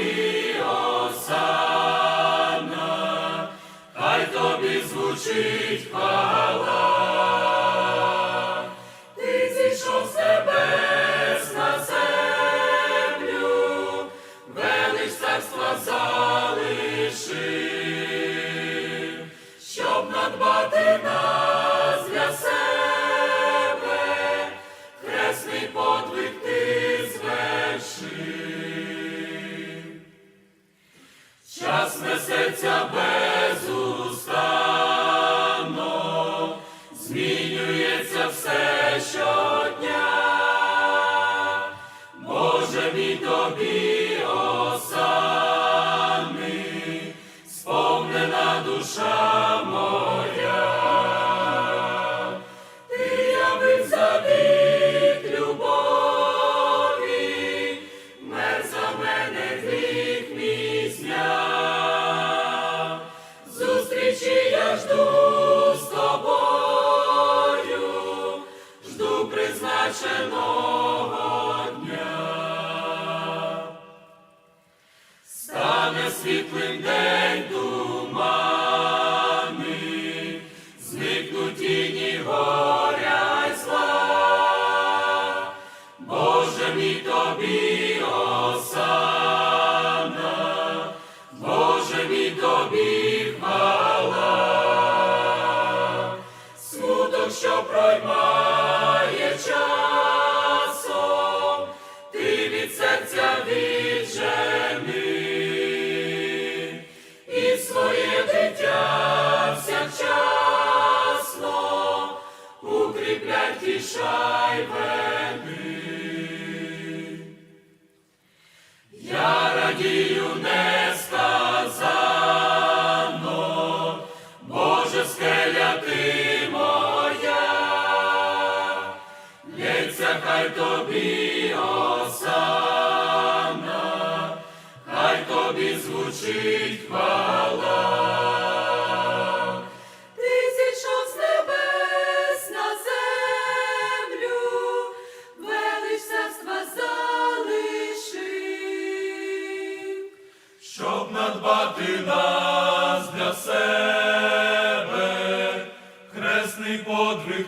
тобі осана, хай тобі звучить несеться безустанно, змінюється все щодня. Боже мій тобі осани, сповнена душа призначеного дня. Стане світлим день тумани, зникнуть горя зла. Боже мій тобі осана, Боже мій тобі хвала. Смуток, що проймає укріплять тішай веди. Я радію несказано, Боже, скеля ти моя, лється хай тобі осана, хай тобі звучить надбати нас для себе, хресний подвиг